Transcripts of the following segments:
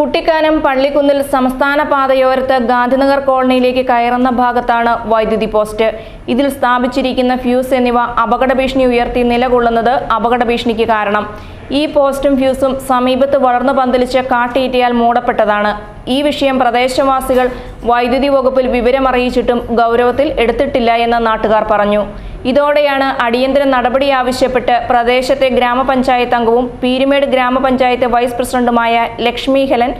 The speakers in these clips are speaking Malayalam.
കുട്ടിക്കാനം പള്ളിക്കുന്നിൽ സംസ്ഥാന പാതയോരത്ത് ഗാന്ധിനഗർ കോളനിയിലേക്ക് കയറുന്ന ഭാഗത്താണ് വൈദ്യുതി പോസ്റ്റ്. ഇതിൽ സ്ഥാപിച്ചിരിക്കുന്ന ഫ്യൂസ് എന്നിവ അപകട ഭീഷണി ഉയർത്തി നിലകൊള്ളുന്നത് അപകട ഭീഷണിക്ക് കാരണം. ഈ പോസ്റ്റും ഫ്യൂസും സമീപത്ത് വളർന്നു പന്തലിച്ച് കാട്ടിയിട്ടിയാൽ മൂടപ്പെട്ടതാണ്. ഈ വിഷയം പ്രദേശവാസികൾ വൈദ്യുതി വകുപ്പിൽ വിവരമറിയിച്ചിട്ടും ഗൗരവത്തിൽ എടുത്തിട്ടില്ല എന്ന് നാട്ടുകാർ പറഞ്ഞു. ഇതോടെയാണ് അടിയന്തര നടപടി ആവശ്യപ്പെട്ട് പ്രദേശത്തെ ഗ്രാമപഞ്ചായത്ത് അംഗവും പീരുമേട് ഗ്രാമപഞ്ചായത്ത് വൈസ് പ്രസിഡന്റുമായ ലക്ഷ്മി ഹെലൻ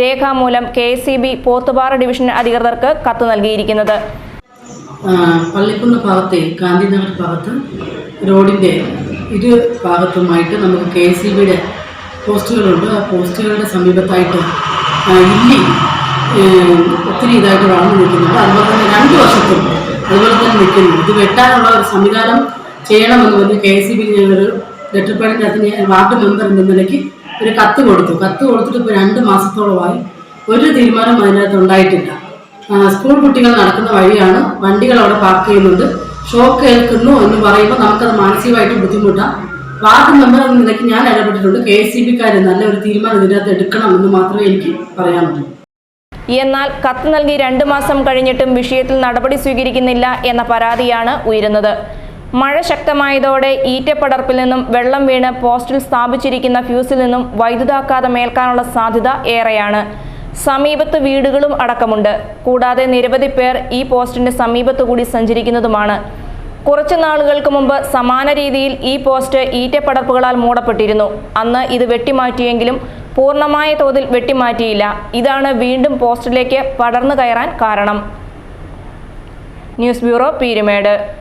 രേഖാമൂലം K C B Pothupara division അധികൃതർക്ക് കത്ത് നൽകിയിരിക്കുന്നത്. പള്ളിക്കുന്ന് ഭാഗത്തെ ഗാന്ധിനഗർ ഭാഗത്ത് റോഡിന്റെ ഇരു ഭാഗത്തുമായിട്ട് നമുക്ക് കെ സി ബിയുടെ പോസ്റ്റുകളുണ്ട്. ആ പോസ്റ്റുകളുടെ സമീപത്തായിട്ട് ഇല്ലി ഒത്തിരി ഇതായിട്ട് വളർന്നു നിൽക്കുന്നുണ്ട്. അതുപോലെ തന്നെ രണ്ട് വർഷത്തും തന്നെ നിൽക്കുന്നു. ഇത് വെട്ടാനുള്ള ഒരു സംവിധാനം ചെയ്യണമെന്ന് പറഞ്ഞ് കെ എസ് സി ബി ഞങ്ങളൊരു ലെറ്റർ പാഡിന്റെ അതിന് വാർഡ് മെമ്പർ എന്ന നിലയ്ക്ക് ഒരു കത്ത് കൊടുത്തു. കത്ത് കൊടുത്തിട്ട് ഇപ്പോൾ രണ്ട് മാസത്തോളമായി ഒരു തീരുമാനം അതിനകത്ത് ഉണ്ടായിട്ടില്ല. സ്കൂൾ കുട്ടികൾ നടക്കുന്ന വഴിയാണ് വണ്ടികൾ അവിടെ പാർക്ക് ചെയ്യുന്നുണ്ട്. ഷോക്ക് ഏൽക്കുന്നു എന്ന് പറയുമ്പോൾ നമുക്കത് മാനസികമായിട്ട് ബുദ്ധിമുട്ടാണ്. വാർഡ് മെമ്പർ എന്ന നിലയ്ക്ക് ഞാൻ ഇടപെട്ടിട്ടുണ്ട്. കെ എസ് സി ബിക്കാർ നല്ലൊരു തീരുമാനം ഇതിനകത്ത് എടുക്കണം എന്ന് മാത്രമേ എനിക്ക് പറയാനുള്ളൂ എന്നാൽ കത്ത് നൽകി രണ്ട് മാസം കഴിഞ്ഞിട്ടും വിഷയത്തിൽ നടപടി സ്വീകരിക്കുന്നില്ല എന്ന പരാതിയാണ് ഉയരുന്നത്. മഴ ശക്തമായതോടെ ഈറ്റപ്പടർപ്പിൽ നിന്നും വെള്ളം വീണ് പോസ്റ്റിൽ സ്ഥാപിച്ചിരിക്കുന്ന ഫ്യൂസിൽ നിന്നും വൈദ്യുതാഘാതം ഏൽക്കാനുള്ള സാധ്യത ഏറെയാണ്. സമീപത്ത് വീടുകളും അടക്കമുണ്ട്. കൂടാതെ നിരവധി പേർ ഈ പോസ്റ്റിന്റെ സമീപത്തു കൂടി സഞ്ചരിക്കുന്നതുമാണ്. കുറച്ചു നാളുകൾക്ക് മുമ്പ് സമാന രീതിയിൽ ഈ പോസ്റ്റ് ഈറ്റപ്പടർപ്പുകളാൽ മൂടപ്പെട്ടിരുന്നു. അന്ന് ഇത് വെട്ടിമാറ്റിയെങ്കിലും പൂർണമായ തോതിൽ വെട്ടിമാറ്റിയില്ല. ഇതാണ് വീണ്ടും പോസ്റ്റിലേക്ക് പടർന്നു കയറാൻ കാരണം. News bureau Peerumedu.